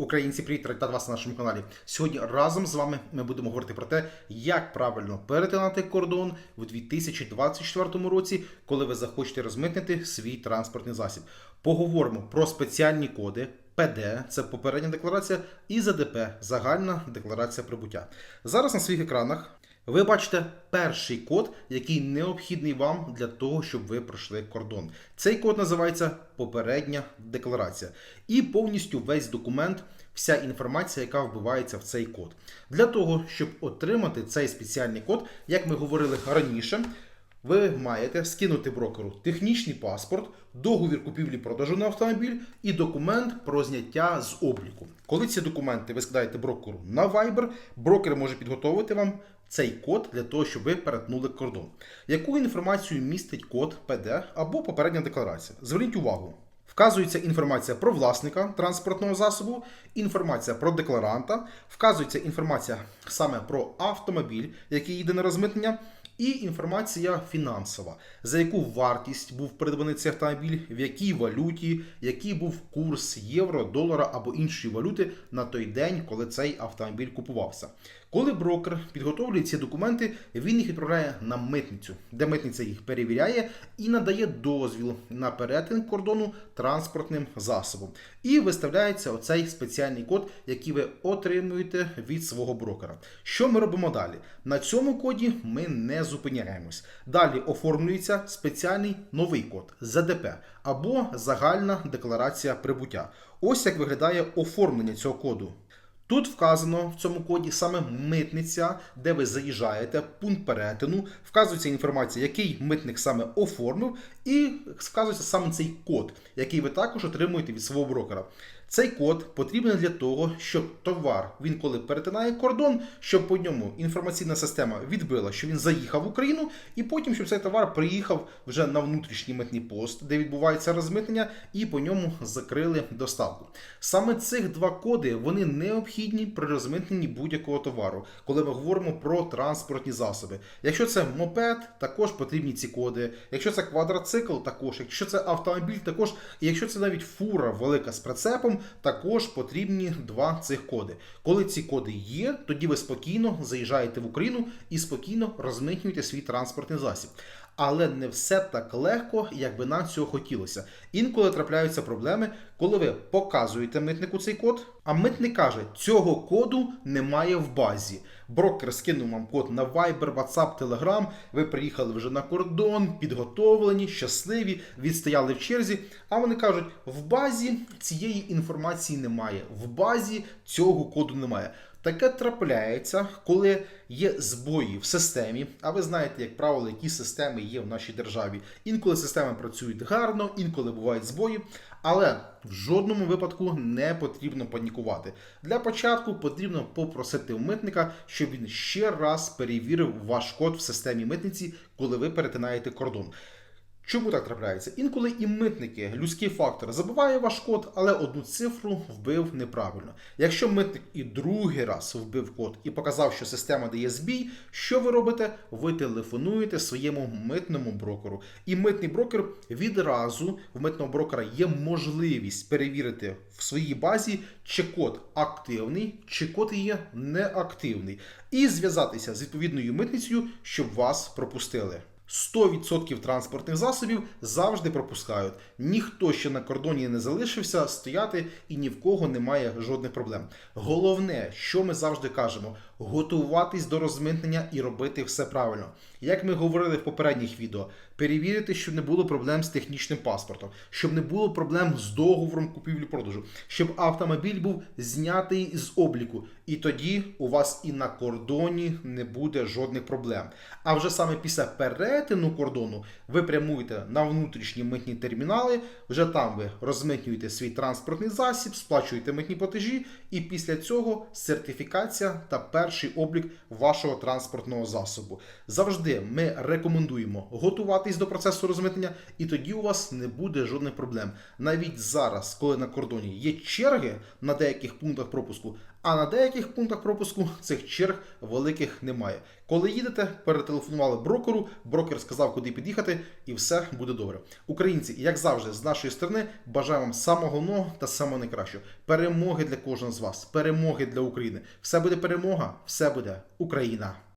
Українці, привіт, рад вас на нашому каналі. Сьогодні разом з вами ми будемо говорити про те, як правильно перетинати кордон в 2024 році, коли ви захочете розмитнити свій транспортний засіб. Поговоримо про спеціальні коди. ПД це попередня декларація, і ЗДП загальна декларація прибуття. Зараз на своїх екранах ви бачите перший код, який необхідний вам для того, щоб ви пройшли кордон. Цей код називається попередня декларація. І повністю весь документ, вся інформація, яка вбивається в цей код. Для того, щоб отримати цей спеціальний код, як ми говорили раніше, ви маєте скинути брокеру технічний паспорт, договір купівлі-продажу на автомобіль і документ про зняття з обліку. Коли ці документи ви скидаєте брокеру на Viber, брокер може підготовити вам цей код для того, щоб ви перетнули кордон. Яку інформацію містить код ПД або попередня декларація? Зверніть увагу. Вказується інформація про власника транспортного засобу, інформація про декларанта, вказується інформація саме про автомобіль, який їде на розмитнення, і інформація фінансова, за яку вартість був придбаний цей автомобіль, в якій валюті, який був курс євро, долара або іншої валюти на той день, коли цей автомобіль купувався. Коли брокер підготовлює ці документи, він їх відправляє на митницю, де митниця їх перевіряє і надає дозвіл на перетин кордону транспортним засобом. І виставляється оцей спеціальний код, який ви отримуєте від свого брокера. Що ми робимо далі? На цьому коді ми не зупиняємось. Далі оформлюється спеціальний новий код ЗДП або загальна декларація прибуття. Ось як виглядає оформлення цього коду. Тут вказано в цьому коді саме митниця, де ви заїжджаєте, пункт перетину, вказується інформація, який митник саме оформив, і вказується саме цей код, який ви також отримуєте від свого брокера. Цей код потрібен для того, щоб товар, він коли перетинає кордон, щоб по ньому інформаційна система відбила, що він заїхав в Україну, і потім, щоб цей товар приїхав вже на внутрішній митний пост, де відбувається розмитнення, і по ньому закрили доставку. Саме цих два коди вони необхідні при розмитненні будь-якого товару, коли ми говоримо про транспортні засоби. Якщо це мопед, також потрібні ці коди. Якщо це квадроцикл, також, якщо це автомобіль, також, і якщо це навіть фура велика з прицепом також потрібні два цих коди. Коли ці коди є, тоді ви спокійно заїжджаєте в Україну і спокійно розмитнюєте свій транспортний засіб. Але не все так легко, як би нам цього хотілося. Інколи трапляються проблеми, коли ви показуєте митнику цей код, а митник каже, цього коду немає в базі. Брокер скинув вам код на Viber, WhatsApp, Telegram, ви приїхали вже на кордон, підготовлені, щасливі, відстояли в черзі. А вони кажуть, в базі цієї інформації немає, в базі цього коду немає. Таке трапляється, коли є збої в системі. А ви знаєте, як правило, які системи є в нашій державі. Інколи системи працюють гарно, інколи бувають збої. Але в жодному випадку не потрібно панікувати. Для початку потрібно попросити у митника, щоб він ще раз перевірив ваш код в системі митниці, коли ви перетинаєте кордон. Чому так трапляється? Інколи і митники, людський фактор, забуває ваш код, але одну цифру вбив неправильно. Якщо митник і другий раз вбив код і показав, що система дає збій, що ви робите? Ви телефонуєте своєму митному брокеру. І митний брокер відразу в митного брокера є можливість перевірити в своїй базі, чи код активний, чи код є неактивний, і зв'язатися з відповідною митницею, щоб вас пропустили. 100% транспортних засобів завжди пропускають. Ніхто ще на кордоні не залишився стояти і ні в кого немає жодних проблем. Головне, що ми завжди кажемо, готуватись до розмитнення і робити все правильно. Як ми говорили в попередніх відео, перевірити, щоб не було проблем з технічним паспортом, щоб не було проблем з договором купівлі-продажу, щоб автомобіль був знятий з обліку. І тоді у вас і на кордоні не буде жодних проблем. А вже саме після перетину кордону ви прямуєте на внутрішні митні термінали, вже там ви розмитнюєте свій транспортний засіб, сплачуєте митні платежі, і після цього сертифікація та перший облік вашого транспортного засобу. Завжди ми рекомендуємо готуватись до процесу розмитнення, і тоді у вас не буде жодних проблем. Навіть зараз, коли на кордоні є черги на деяких пунктах пропуску, а на деяких пунктах пропуску цих черг великих немає. Коли їдете, перетелефонували брокеру, брокер сказав, куди під'їхати, і все буде добре. Українці, як завжди, з нашої сторони, бажаю вам самого головного та самого найкращого. Перемоги для кожного з вас, перемоги для України. Все буде перемога, все буде Україна.